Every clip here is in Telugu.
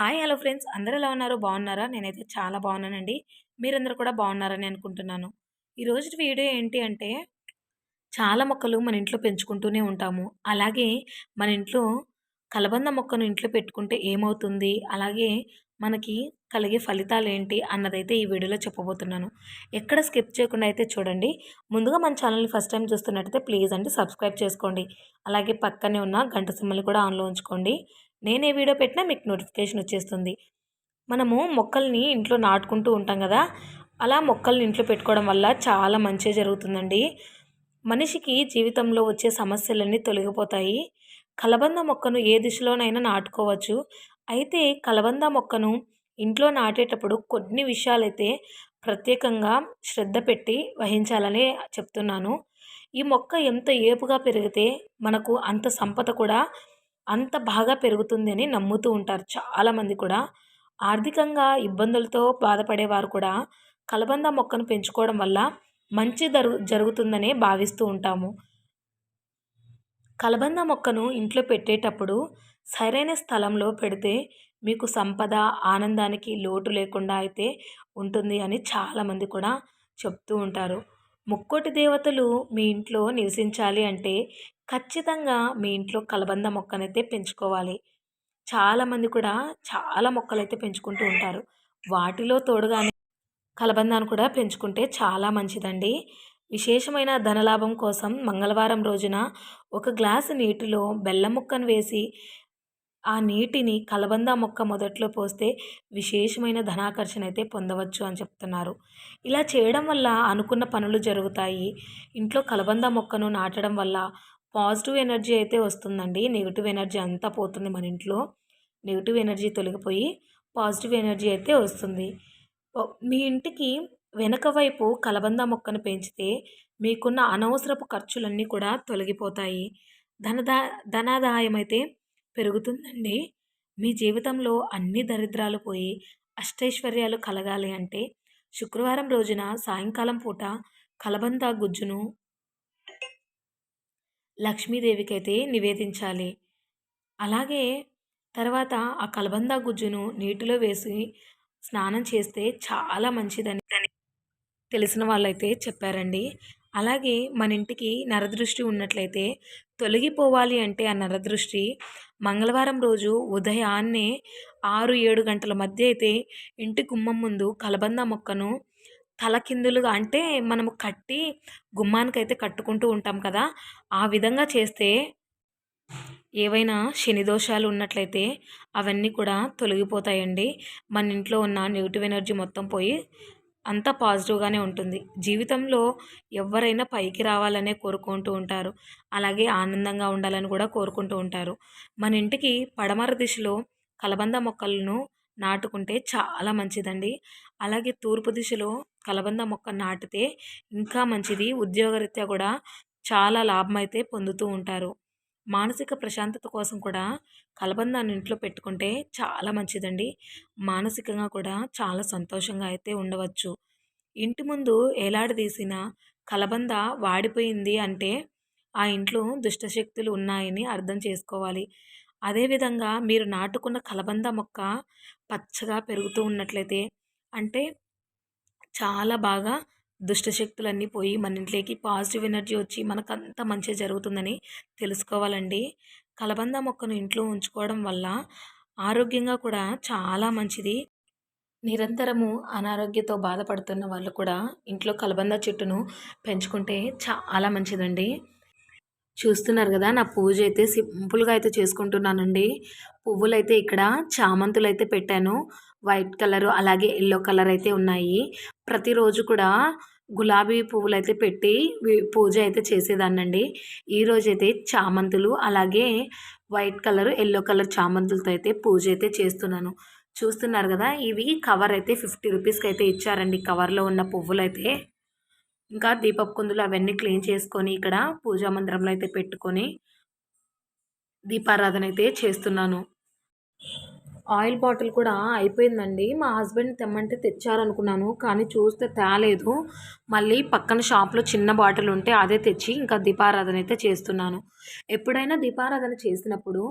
Hi hello friends. అందరూ ఎలా ఉన్నారు? బాగున్నారా? నేనైతే చాలా బాగున్నానండి. మీరందరూ కూడా బాగున్నారని అనుకుంటున్నాను. ఈరోజు వీడియో ఏంటి అంటే చాలా మొక్కలు మన ఇంట్లో పెంచుకుంటూనే ఉంటాము. అలాగే మన ఇంట్లో కలబంద మొక్కను ఇంట్లో పెట్టుకుంటే ఏమవుతుంది? అలాగే మనకి కలిగే ఫలితాలు ఏంటి? అన్నదైతే ఈ వీడియోలో చెప్పబోతున్నాను. ఎక్కడ స్కిప్ చేయకుండా అయితే చూడండి. ముందుగా మన ఛానల్ని ఫస్ట్ టైం చూస్తున్నట్టయితే ప్లీజ్ అండి సబ్స్క్రైబ్ చేసుకోండి. అలాగే పక్కనే ఉన్న గంట సిమ్మల్ని కూడా ఆన్లో ఉంచుకోండి. నేను ఏ వీడియో పెట్టినా మీకు నోటిఫికేషన్ వచ్చేస్తుంది. మనము మొక్కల్ని ఇంట్లో నాటుకుంటూ ఉంటాం కదా అలా మొక్కల్ని ఇంట్లో పెట్టుకోవడం వల్ల చాలా మంచి జరుగుతుందండి. మనిషికి జీవితంలో వచ్చే సమస్యలన్నీ తొలగిపోతాయి. కలబంద మొక్కను ఏ దిశలోనైనా నాటుకోవచ్చు. అయితే కలబంద మొక్కను ఇంట్లో నాటేటప్పుడు కొన్ని విషయాలైతే ప్రత్యేకంగా శ్రద్ధ పెట్టి వహించాలని చెప్తున్నాను. ఈ మొక్క ఎంత ఏపుగా పెరిగితే మనకు అంత సంపద కూడా అంత బాగా పెరుగుతుంది అని నమ్ముతూ ఉంటారు చాలామంది కూడా. ఆర్థికంగా ఇబ్బందులతో బాధపడేవారు కూడా కలబంద మొక్కను పెంచుకోవడం వల్ల మంచి జరుగు జరుగుతుందనే భావిస్తూ ఉంటాము. కలబంద మొక్కను ఇంట్లో పెట్టేటప్పుడు సరైన స్థలంలో పెడితే మీకు సంపద ఆనందానికి లోటు లేకుండా అయితే ఉంటుంది అని చాలామంది కూడా చెప్తూ ఉంటారు. ముక్కోటి దేవతలు మీ ఇంట్లో నివసించాలి అంటే ఖచ్చితంగా మీ ఇంట్లో కలబంద మొక్కనైతే పెంచుకోవాలి. చాలామంది కూడా చాలా మొక్కలు అయితే పెంచుకుంటూ ఉంటారు. వాటిలో తోడుగానే కలబందాను కూడా పెంచుకుంటే చాలా మంచిదండి. విశేషమైన ధనలాభం కోసం మంగళవారం రోజున ఒక గ్లాసు నీటిలో బెల్లం ముక్కను వేసి ఆ నీటిని కలబంద మొక్క మొదట్లో పోస్తే విశేషమైన ధనాకర్షణ అయితే పొందవచ్చు అని చెప్తున్నారు. ఇలా చేయడం వల్ల అనుకున్న పనులు జరుగుతాయి. ఇంట్లో కలబంద మొక్కను నాటడం వల్ల పాజిటివ్ ఎనర్జీ అయితే వస్తుందండి. నెగిటివ్ ఎనర్జీ అంతా పోతుంది మన ఇంట్లో. నెగిటివ్ ఎనర్జీ తొలగిపోయి పాజిటివ్ ఎనర్జీ అయితే వస్తుంది. మీ ఇంటికి వెనక వైపు కలబంద మొక్కను పెంచితే మీకున్న అనవసరపు ఖర్చులన్నీ కూడా తొలగిపోతాయి. ధనదా ధనాదాయం అయితే పెరుగుతుందండి. మీ జీవితంలో అన్ని దరిద్రాలు పోయి అష్టైశ్వర్యాలు కలగాలి అంటే శుక్రవారం రోజున సాయంకాలం పూట కలబంద గుజ్జును లక్ష్మీదేవికి అయితే నివేదించాలి. అలాగే తర్వాత ఆ కలబంద గుజ్జును నీటిలో వేసి స్నానం చేస్తే చాలా మంచిదని తెలిసిన వాళ్ళైతే చెప్పారండి. అలాగే మన ఇంటికి నరదృష్టి ఉన్నట్లయితే తొలగిపోవాలి అంటే ఆ నరదృష్టి మంగళవారం రోజు ఉదయాన్నే ఆరు ఏడు గంటల మధ్య అయితే ఇంటి గుమ్మం ముందు కలబంద మొక్కను తలకిందులుగా అంటే మనము కట్టి గుమ్మానికైతే కట్టుకుంటూ ఉంటాం కదా ఆ విధంగా చేస్తే ఏవైనా శని దోషాలు ఉన్నట్లయితే అవన్నీ కూడా తొలగిపోతాయండి. మన ఇంట్లో ఉన్న నెగిటివ్ ఎనర్జీ మొత్తం పోయి అంతా పాజిటివ్గానే ఉంటుంది. జీవితంలో ఎవరైనా పైకి రావాలనే కోరుకుంటూ ఉంటారు. అలాగే ఆనందంగా ఉండాలని కూడా కోరుకుంటూ ఉంటారు. మన ఇంటికి పడమర దిశలో కలబంద మొక్కలను నాటుకుంటే చాలా మంచిదండి. అలాగే తూర్పు దిశలో కలబంద మొక్క నాటితే ఇంకా మంచిది. ఉద్యోగరీత్యా కూడా చాలా లాభం అయితే పొందుతూ ఉంటారు. మానసిక ప్రశాంతత కోసం కూడా కలబందాన్ని ఇంట్లో పెట్టుకుంటే చాలా మంచిదండి. మానసికంగా కూడా చాలా సంతోషంగా అయితే ఉండవచ్చు. ఇంటి ముందు ఏలాడదీసిన కలబంద వాడిపోయింది అంటే ఆ ఇంట్లో దుష్టశక్తులు ఉన్నాయని అర్థం చేసుకోవాలి. అదేవిధంగా మీరు నాటుకున్న కలబంద మొక్క పచ్చగా పెరుగుతూ ఉన్నట్లయితే అంటే చాలా బాగా దుష్టశక్తులన్నీ పోయి మన ఇంట్లోకి పాజిటివ్ ఎనర్జీ వచ్చి మనకంత మంచి జరుగుతుందని తెలుసుకోవాలండి. కలబంద మొక్కను ఇంట్లో ఉంచుకోవడం వల్ల ఆరోగ్యంగా కూడా చాలా మంచిది. నిరంతరము అనారోగ్యంతో బాధపడుతున్న వాళ్ళు కూడా ఇంట్లో కలబంద చెట్టును పెంచుకుంటే చాలా మంచిదండి. చూస్తున్నారు కదా నా పూజ అయితే సింపుల్గా అయితే చేసుకుంటున్నానండి. పువ్వులైతే ఇక్కడ చామంతులు అయితే పెట్టాను. వైట్ కలర్ అలాగే ఎల్లో కలర్ అయితే ఉన్నాయి. ప్రతిరోజు కూడా గులాబీ పువ్వులు అయితే పెట్టి పూజ అయితే చేసేదాన్నండి. ఈరోజైతే చామంతులు అలాగే వైట్ కలర్ ఎల్లో కలర్ చామంతులతో అయితే పూజ అయితే చేస్తున్నాను. చూస్తున్నారు కదా ఇవి కవర్ అయితే ఫిఫ్టీ రూపీస్కి అయితే ఇచ్చారండి. కవర్లో ఉన్న పువ్వులు అయితే ఇంకా దీపపు కుందులు అవన్నీ క్లీన్ చేసుకొని ఇక్కడ పూజా మందిరంలో అయితే పెట్టుకొని దీపారాధన అయితే చేస్తున్నాను. ఆయిల్ బాటిల్ కూడా అయిపోయిందండి. మా హస్బెండ్ తెమ్మంటే తెచ్చారనుకున్నాను కానీ చూస్తే తేలేదు. మళ్ళీ పక్కన షాప్లో చిన్న బాటిల్ ఉంటే అదే తెచ్చి ఇంకా దీపారాధన అయితే చేస్తున్నాను. ఎప్పుడైనా దీపారాధన చేసినప్పుడు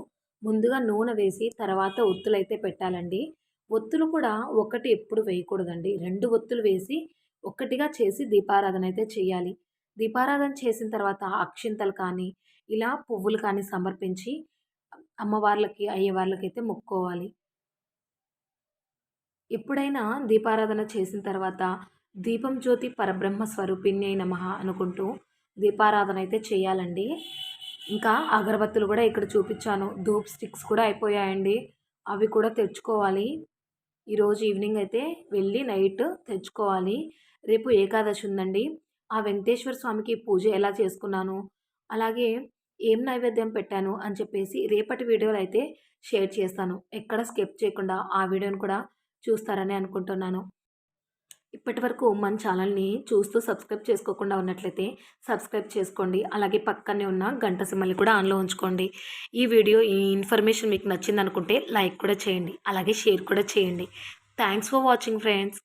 ముందుగా నూనె వేసి తర్వాత ఒత్తులు అయితే పెట్టాలండి. ఒత్తులు కూడా ఒకటి ఎప్పుడు వేయకూడదండి. రెండు ఒత్తులు వేసి ఒక్కటిగా చేసి దీపారాధన అయితే చేయాలి. దీపారాధన చేసిన తర్వాత అక్షింతలు కానీ ఇలా పువ్వులు కానీ సమర్పించి అమ్మవార్లకి అయ్యవార్లకి అయితే మొక్కుకోవాలి. ఎప్పుడైనా దీపారాధన చేసిన తర్వాత దీపం జ్యోతి పరబ్రహ్మ స్వరూపిణి అయిన నమః అనుకుంటూ దీపారాధన అయితే చేయాలండి. ఇంకా అగరబత్తులు కూడా ఇక్కడ చూపించాను. ధూప్ స్టిక్స్ కూడా అయిపోయాయండి. అవి కూడా తెచ్చుకోవాలి. ఈరోజు ఈవినింగ్ అయితే వెళ్ళి నైట్ తెచ్చుకోవాలి. రేపు ఏకాదశి ఉందండి. ఆ వెంకటేశ్వర స్వామికి పూజ ఎలా చేసుకున్నాను? అలాగే ఏం నైవేద్యం పెట్టాను అని చెప్పేసి రేపటి వీడియోలు అయితే షేర్ చేస్తాను. ఎక్కడ స్కిప్ చేయకుండా ఆ వీడియోని కూడా చూస్తారని అనుకుంటున్నాను. ఇప్పటి వరకు మన ఛానల్ని చూస్తూ సబ్స్క్రైబ్ చేసుకోకుండా ఉన్నట్లయితే సబ్స్క్రైబ్ చేసుకోండి. అలాగే పక్కనే ఉన్న గంట సిమ్మల్ని కూడా ఆన్లో ఉంచుకోండి. ఈ వీడియో ఈ ఇన్ఫర్మేషన్ మీకు నచ్చింది అనుకుంటే లైక్ కూడా చేయండి. అలాగే షేర్ కూడా చేయండి. Thanks for watching friends.